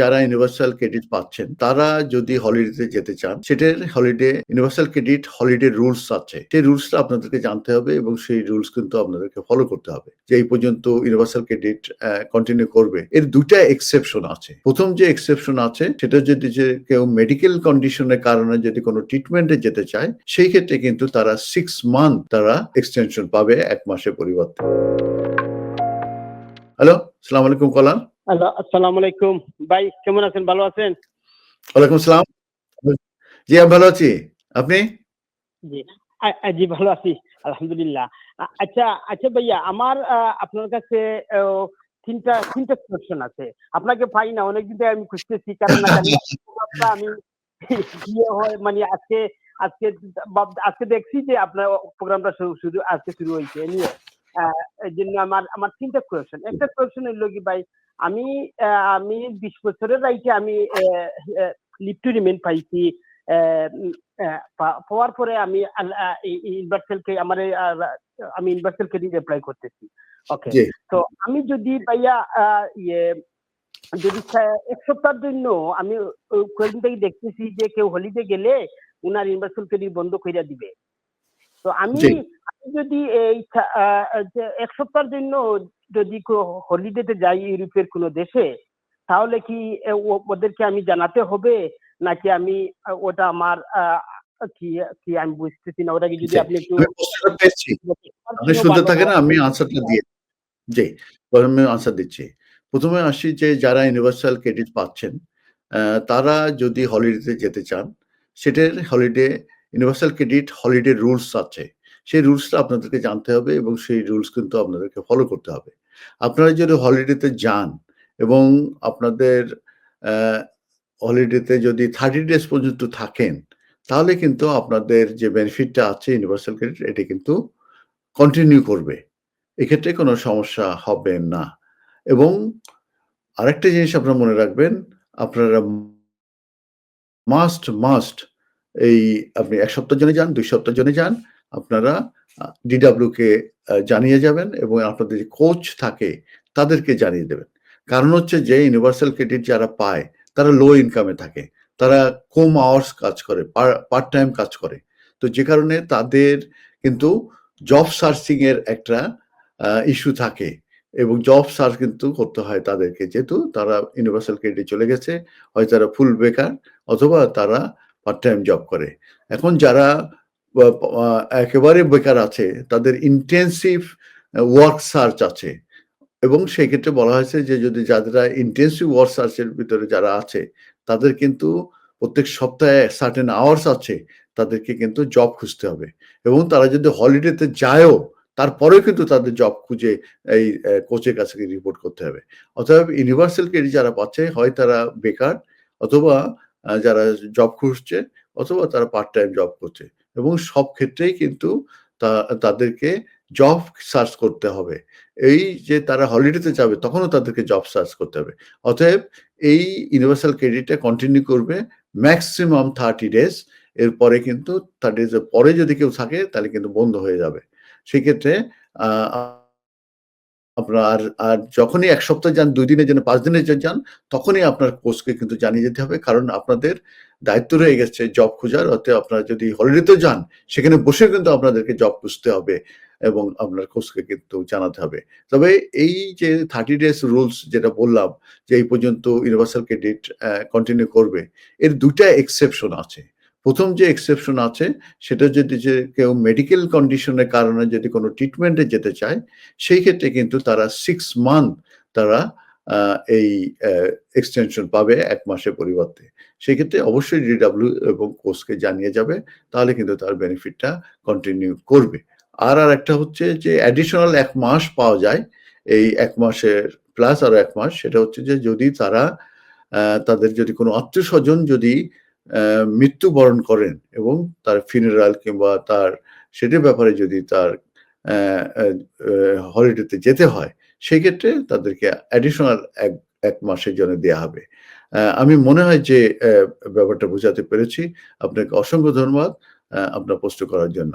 যারা universal credit পাচ্ছেন, তারা যদি হলিডেতে যেতে চান, সেটার holiday universal credit holiday rules আছে। সেই রুলসটা আপনাদেরকে জানতে হবে এবং সেই রুলস কিন্তু আপনাদেরকে ফলো করতে হবে যে এই পর্যন্ত ইউনিভার্সাল ক্রেডিট কন্টিনিউ করবে। এর দুটা এক্সেপশন আছে। প্রথম যে এক্সেপশন আছে, সেটা যদি যে কেউ মেডিকেল কন্ডিশনের কারণে যদি কোনো ট্রিটমেন্টে যেতে চায়, সেই ক্ষেত্রে কিন্তু তারা সিক্স মান্থ তারা এক্সটেনশন পাবে এক মাসের পরিবর্তে। হ্যালো সালাম আলাইকুম কলাম হ্যালো আসসালামু আলাইকুম। ভাই কেমন আছেন? ভালো আছেন? ওয়ালাইকুম জি আমি ভালো আছি। আপনি? জি ভালো আছি আলহামদুলিল্লাহ। আচ্ছা আচ্ছা ভাইয়া আমার আপনার কাছে তিনটা তিনটা কোয়েশ্চেন আছে। আপনাকে পাই না অনেকদিন ধরে আমি খুঁজতেছি কারণ আমি ইয়ে হয় মানে আজকে আজকে আজকে দেখছি যে আপনার প্রোগ্রামটা শুরু আজকে শুরু হয়েছে নিয়ে এই জন্য আমার আমার তিনটা কোয়েশ্চেন একটা কোয়েশ্চেন হইল কি ভাই আমি আহ, আমি বিশ বছরের রাইটে আমি লিভ টু রিমেন পাইছি পাওয়ার পরে আমি ইউনিভার্সালকে আমার আমি ইউনিভার্সাল ক্রেডিট অ্যাপ্লাই করতেছি। ওকে তো আমি যদি ভাইয়া আহ, ইয়ে যদি এক সপ্তাহের জন্য আমি কয়েকদিন থেকে দেখতেছি যে কেউ হলিডে গেলে উনার ইউনিভার্সাল ক্রেডিট বন্ধ করে দিবে। তো আমি যদি এই এক সপ্তাহের জন্য যদি হলিডেতে যাই ইউরোপের কোনো দেশে তাহলে কি ওদেরকে আমি জানাতে হবে? নাকি আমি ওটা আমার কি কি আমি বুঝতেছি না ওটা কি যদি আপনি একটু আপনি শুনতে থাকেন আমি আনসারটা দিয়ে জি প্রথমে আনসার দিচ্ছি। প্রথমে আসি যে যারা ইউনিভার্সাল ক্রেডিট পাচ্ছেন তারা যদি হলিডেতে যেতে চান সেটার holiday universal credit holiday rules আছে। সেই রুলসটা আপনাদেরকে জানতে হবে এবং সেই রুলস কিন্তু আপনাদেরকে ফলো করতে হবে। আপনারা যদি হলিডেতে যান এবং আপনাদের হলিডেতে যদি থার্টি ডেজ পর্যন্ত থাকেন, তাহলে কিন্তু আপনাদের যে বেনিফিটটা আছে ইউনিভার্সাল ক্রেডিট এটি কিন্তু কন্টিনিউ করবে। এক্ষেত্রে কোনো সমস্যা হবে না। এবং আরেকটা জিনিস আপনারা মনে রাখবেন, আপনারা মাস্ট মাস্ট এই আপনি এক সপ্তাহ জন্য যান, দুই সপ্তাহ জন্য যান আপনারা ডিডাব্লিউ কে জানিয়ে যাবেন এবং আপনাদের যে কোচ থাকে তাদেরকে জানিয়ে দেবেন। কারণ হচ্ছে যে ইউনিভার্সাল ক্রেডিট যারা পায়, তারা লো ইনকামে থাকে। তারা কম আওয়ার্স কাজ করে পার্ট টাইম কাজ করে। তো যে কারণে তাদের কিন্তু জব সার্চিং এর একটা ইস্যু থাকে এবং জব সার্চ কিন্তু করতে হয় তাদেরকে। যেহেতু তারা ইউনিভার্সাল ক্রেডিট চলে গেছে হয় তারা ফুল বেকার অথবা তারা পার্ট টাইম জব করে। এখন যারা একেবারে বেকার আছে, তাদের ইন্টেন্সিভ ওয়ার্ক সার্চ আছে। এবং সেই ক্ষেত্রে বলা হয়েছে যে, যদি যারা ইন্টেন্সিভ ওয়ার্ক সার্চের ভিতরে যারা আছে, তাদের কিন্তু প্রত্যেক সপ্তাহে সার্টেন আওয়ার্স আছে, তাদেরকে কিন্তু জব খুঁজতে হবে। এবং তারা যদি হলিডেতে যায়ও, তারপরেও কিন্তু তাদের জব খুঁজে এই কোচের কাছে রিপোর্ট করতে হবে। অতএব ইউনিভার্সাল ক্রেডিট যারা পাচ্ছে, হয় তারা বেকার, অথবা যারা জব খুঁজছে, অথবা তারা পার্ট টাইম জব করছে। এবং সব ক্ষেত্রেই কিন্তু তাদেরকে জব সার্চ করতে হবে। এই যে তারা হলিডেতে যাবে, তখনও তাদেরকে জব সার্চ করতে হবে। অতএব এই ইউনিভার্সাল ক্রেডিটটা কন্টিনিউ করবে ম্যাক্সিমাম থার্টি ডেজ এরপরে কিন্তু থার্টি ডেজের পরে যদি কেউ থাকে, তাহলে কিন্তু বন্ধ হয়ে যাবে। সেক্ষেত্রে আপনার আর যখনই এক সপ্তাহ যান, দুই দিনের জন্য, পাঁচ দিনের জন্য যান, তখনই আপনার কোচকে কিন্তু জানিয়ে যেতে হবে। কারণ আপনাদের দায়িত্ব রয়ে গেছে জব খোঁজার, অতএব আপনারা যদি হলিডেতে যান, সেখানে বসে কিন্তু আপনাদেরকে জব খুঁজতে হবে এবং আপনার কোচকে কিন্তু জানাতে হবে। তবে এই যে থার্টি ডেজ রুলস যেটা বললাম, যে এই পর্যন্ত ইউনিভার্সাল ক্রেডিট কন্টিনিউ করবে, এর দুটা এক্সেপশন আছে। প্রথম যে এক্সেপশন আছে, সেটা যদি যে কেউ মেডিকেল কন্ডিশনের কারণে যদি কোনো ট্রিটমেন্টে যেতে চায়, সেই ক্ষেত্রে কিন্তু তারা সিক্স মান্থ তারা এই এক্সটেনশন পাবে এক মাসের পরিবর্তে। সেই ক্ষেত্রে অবশ্যই ডিডাব্লিউ এবং কোর্সকে জানিয়ে যাবে, তাহলে কিন্তু তার বেনিফিটটা কন্টিনিউ করবে। আর আর একটা হচ্ছে যে অ্যাডিশনাল এক মাস পাওয়া যায়, এই এক মাসের প্লাস আরও এক মাস, সেটা হচ্ছে যে যদি তারা তাদের যদি কোনো আত্মীয় স্বজন যদি মৃত্যুবরণ করেন এবং তার ফিনারাল কিংবা তার সেটির ব্যাপারে যদি তার হলিডেতে যেতে হয়, সেই ক্ষেত্রে তাদেরকে অ্যাডিশনাল এক এক মাসের জন্য দেওয়া হবে। আমি মনে হয় যে ব্যাপারটা বোঝাতে পেরেছি। আপনাকে অসংখ্য ধন্যবাদ আপনার প্রশ্ন করার জন্য।